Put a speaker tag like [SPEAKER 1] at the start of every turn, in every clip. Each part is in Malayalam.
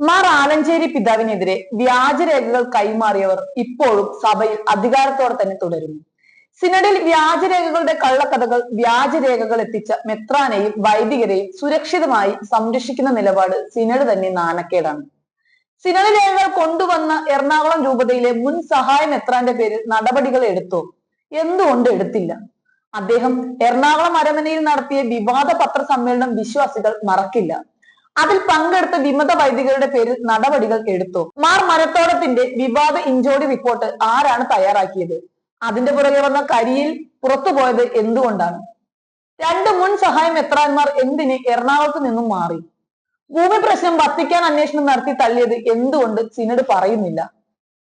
[SPEAKER 1] മാർ ആലഞ്ചേരി പിതാവിനെതിരെ വ്യാജരേഖകൾ കൈമാറിയവർ ഇപ്പോഴും സഭയിൽ അധികാരത്തോടെ തന്നെ തുടരുന്നു. സിനഡിൽ വ്യാജരേഖകളുടെ കള്ളക്കഥകൾ വ്യാജരേഖകൾ എത്തിച്ച മെത്രാനെയും വൈദികരെയും സുരക്ഷിതമായി സംരക്ഷിക്കുന്ന നിലപാട് സിനഡ് തന്നെ നാണക്കേടാണ്. സിനഡ് രേഖകൾ കൊണ്ടുവന്ന എറണാകുളം രൂപതയിലെ മുൻ സഹായ മെത്രാന്റെ പേരിൽ നടപടികൾ എടുത്തോ? എന്തുകൊണ്ട് എടുത്തില്ല? അദ്ദേഹം എറണാകുളം അരമനയിൽ നടത്തിയ വിവാദ പത്രസമ്മേളനം വിശ്വാസികൾ മറക്കില്ല. അതിൽ പങ്കെടുത്ത വിമത വൈദികരുടെ പേരിൽ നടപടികൾ എടുത്തു. മാർ മരത്തോടത്തിന്റെ വിവാദ ഇഞ്ചോടി റിപ്പോർട്ട് ആരാണ് തയ്യാറാക്കിയത്? അതിന്റെ പുറകെ വന്ന കരിയിൽ പുറത്തുപോയത് എന്തുകൊണ്ടാണ്? രണ്ട് മുൻ സഹായ മെത്രാന്മാർ എന്തിന് എറണാകുളത്ത് നിന്നും മാറി? ഭൂമി പ്രശ്നം വത്തിക്കാൻ അന്വേഷണം നടത്തി തള്ളിയത് എന്തുകൊണ്ട് സിനഡ് പറയുന്നില്ല?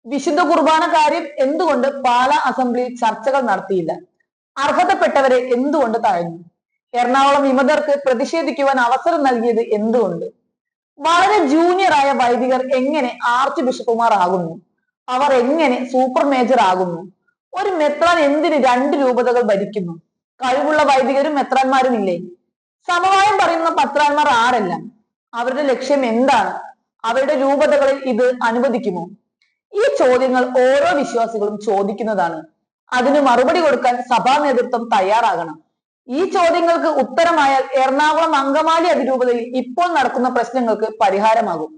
[SPEAKER 1] വിശുദ്ധ കുർബാന കാര്യം എന്തുകൊണ്ട് പാലാ അസംബ്ലിയിൽ ചർച്ചകൾ നടത്തിയില്ല? അർഹതപ്പെട്ടവരെ എന്തുകൊണ്ട് തഴഞ്ഞു? എറണാകുളം വിമതർക്ക് പ്രതിഷേധിക്കുവാൻ അവസരം നൽകിയത് എന്തുകൊണ്ട്? വളരെ ജൂനിയറായ വൈദികർ എങ്ങനെ ആർച്ച് ബിഷപ്പുമാർ ആകുന്നു? അവർ എങ്ങനെ സൂപ്പർ മേജർ ആകുന്നു? ഒരു മെത്രാൻ എന്തിന് രണ്ട് രൂപതകൾ ഭരിക്കുന്നു? കഴിവുള്ള വൈദികരും മെത്രാന്മാരും ഇല്ലേ? സമവായം പറയുന്ന പത്രാന്മാർ ആരല്ല? അവരുടെ ലക്ഷ്യം എന്താണ്? അവരുടെ രൂപതകളിൽ ഇത് അനുവദിക്കുമോ? ഈ ചോദ്യങ്ങൾ ഓരോ വിശ്വാസികളും ചോദിക്കുന്നതാണ്. അതിന് മറുപടി കൊടുക്കാൻ സഭാ നേതൃത്വം തയ്യാറാകണം. ഈ ചോദ്യങ്ങൾക്ക് ഉത്തരമായാൽ എറണാകുളം അങ്കമാലി അതിരൂപതയിൽ ഇപ്പോൾ നടക്കുന്ന പ്രശ്നങ്ങൾക്ക് പരിഹാരമാകും.